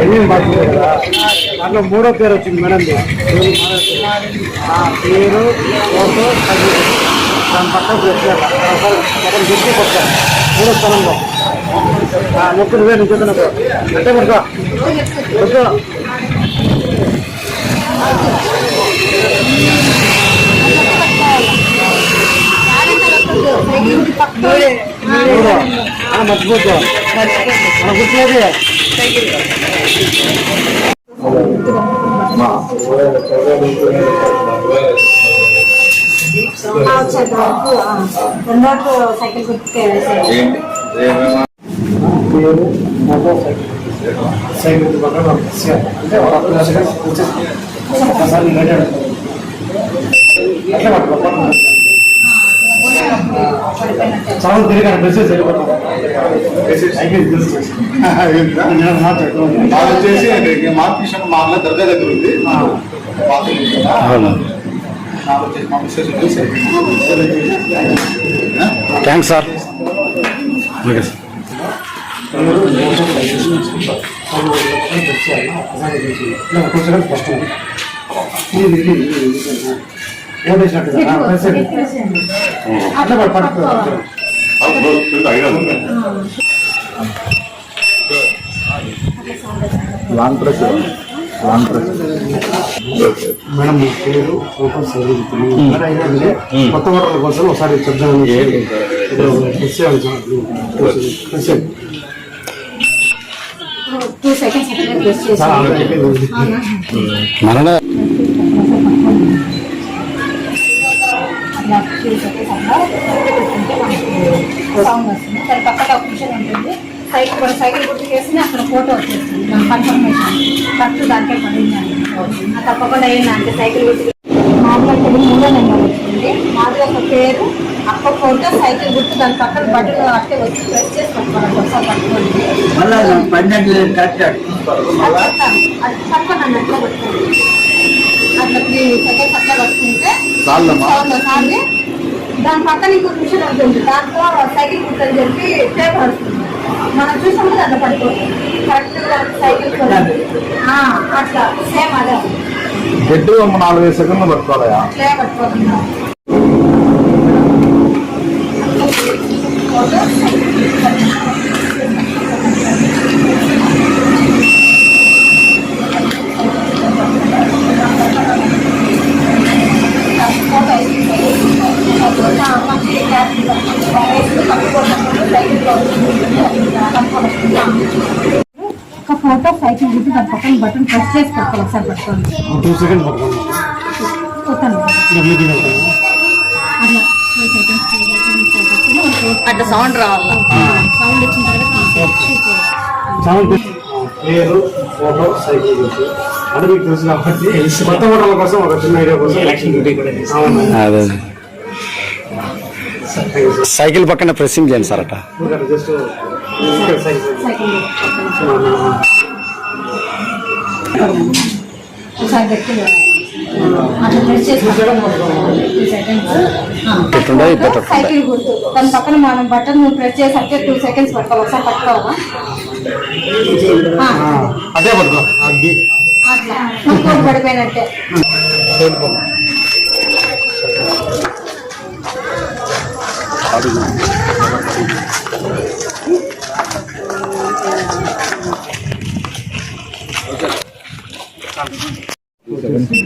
దాంట్లో మూడో పేరు వచ్చింది మేడం పేరు ఫోటో దాని పక్కన పెట్టారు పక్కన కొట్టారు మూడో స్థానంలో. ముగ్గురు వేరు నిజంగా అంటే మర్చిపోతా మనం కూర్చునేది సైకిల్ సైకిల్ పక్కన అంటే ఒక వచ్చేసి ఒకసారి అట్లా చాలా తిరిగాను మెసేజ్ వెళ్ళిపోతాం సైకిల్ తెలుసు. నేను మాట్లాడుతూ వాళ్ళు వచ్చేసి మార్కెట్ మా అన్న దర్గా దగ్గర ఉంది. పాత ఇల్లు కదా. నాకు వచ్చేసి మా మిస్సెస్ ఉంది, cycle. Thanks sir okay sir అట్లా పడు, పట్టుకో. Long press long press madam మీ పేరు ఫోటో సర్వీస్ కొత్త ఓటర్ల కోసం ఒకసారి చెప్దామని టూ సెకండ్స్ ప్రెస్ చేసి మరణ అట్లా టూ సెకండ్స్ అట్లా పెట్టుకుంటే మనకు సౌండ్ వస్తుంది దాని పక్కన ఒక మిషన్ ఉంటుంది సైకిల్ సైకిల్ గుర్తు చేసి అక్కడ ఫోటో వచ్చేస్తుంది మన కన్ఫర్మేషన్ కరెక్ట్. దానికే పడింది అని తప్పకుండా ఏంటంటే సైకిల్ గుర్తు మామూలుగా మూడో నెంబర్ వచ్చింది మాది ఒక పేరు అక్క ఫోటో సైకిల్ గుర్తు దాని పక్కన బట్టలు అట్టే వచ్చి ప్రెస్ చేసి పట్టుకోవాలి ఒకసారి పట్టుకోండి అది పక్కన అట్లా పట్టుకోండి అట్లా త్రీ సెకండ్స్ అట్లా పట్టుకుంటే. దాని పక్కన ఇంకో మిషన్ ఉంటుంది దాంట్లో సైకిల్ కుట్టని చెప్పి పేపర్ వస్తుంది మనం చూసినప్పుడు దాంట్లో పడిపోతుంది. Correct cycle. ఆ, అట్లా సేమ్ అదే. హెడ్ నాలుగైదు సెకండ్లు పట్టుకోవాలయా పట్టుకోవాలి ఒక ఫోటో సైకిల్ గుర్తు దాని పక్కన బటన్ ప్రెస్ చేసి పట్టుకోవాలి ఒకసారి పట్టుకోండి. టూ సెకండ్ పట్టుకోండి. అట్లా సౌండ్ రావాలా? సౌండ్ వచ్చిన తర్వాత సౌండ్ పేరు ఫోటో సైకిల్ గుర్తు అది మీకు తెలుసు కాబట్టి కొత్త ఓటర్ల కోసం ఒక చిన్న ఐడియా కోసం ఎలక్షన్ డ్యూటీ కూడా సైకిల్ పక్కన ప్రెస్సింగ్ చేయండి సార్ అట. జస్ట్ సైకిల్ గుర్తు. దాని పక్కన మనం బటన్ ప్రెస్ చేసి అంటే టూ సెకండ్స్ పట్టుకోవాలి. ఒకసారి పట్టుకోవాలా? ఆ, అదే పట్టుకో. అట్లా. పడిపోయినట్టే.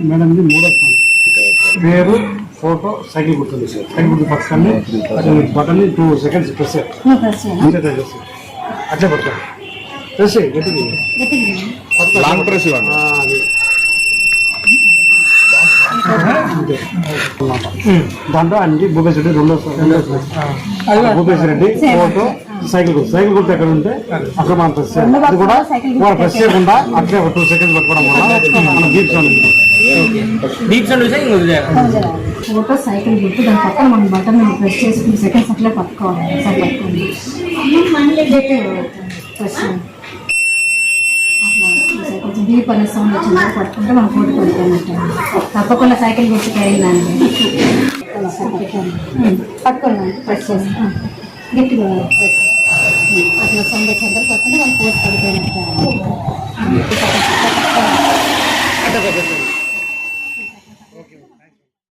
మేడం ఇది మూడో పేరు ఫోటో సైకిల్ గుర్తుంది సార్. సైకిల్ గుర్తు పక్కనే. బటన్ టూ సెకండ్స్ ప్రెస్ అట్లే పట్టుకో ప్రెస్. లాంగ్ ప్రెస్ అది. దాంట్లో అన్ని భూపేశ్ రెడ్డి రెండో భూపేశ్ రెడ్డి ఫోటో సైకిల్ గుర్తు. సైకిల్ గుర్తు ఎక్కడ ఉంటే అక్కడ మనం ప్రెస్ చేయాలి అది కూడా వాళ్ళు ప్రెస్ చేయకుండా అట్లే ఒక టూ సెకండ్స్ పట్టుకోవడం వల్ల మనం దీప్ డీప్ సౌండ్ ఇంకొక జాగ్రత్త. ఫోటో సైకిల్ గుర్తు దాని పక్కన మనం బటన్ ప్రెస్ చేసి టూ సెకండ్స్ అట్లే పట్టుకోవాలి. పట్టుకోండి గట్టిగా ప్రెస్ చేయండి. అట్లా డీప్ అనే సౌండ్ వచ్చింది పట్టుకుంటే మనం ఫోటో పడుతున్నట్టు తప్పకుండా సైకిల్ పట్టుకోండి ఉమ్, పట్టుకోండి. ప్రెస్ చేసి. గట్టిగా అట్లా సౌండ్ వచ్చింది పట్టుకుంటే మనం ఫోటో పడిపోయినట్టు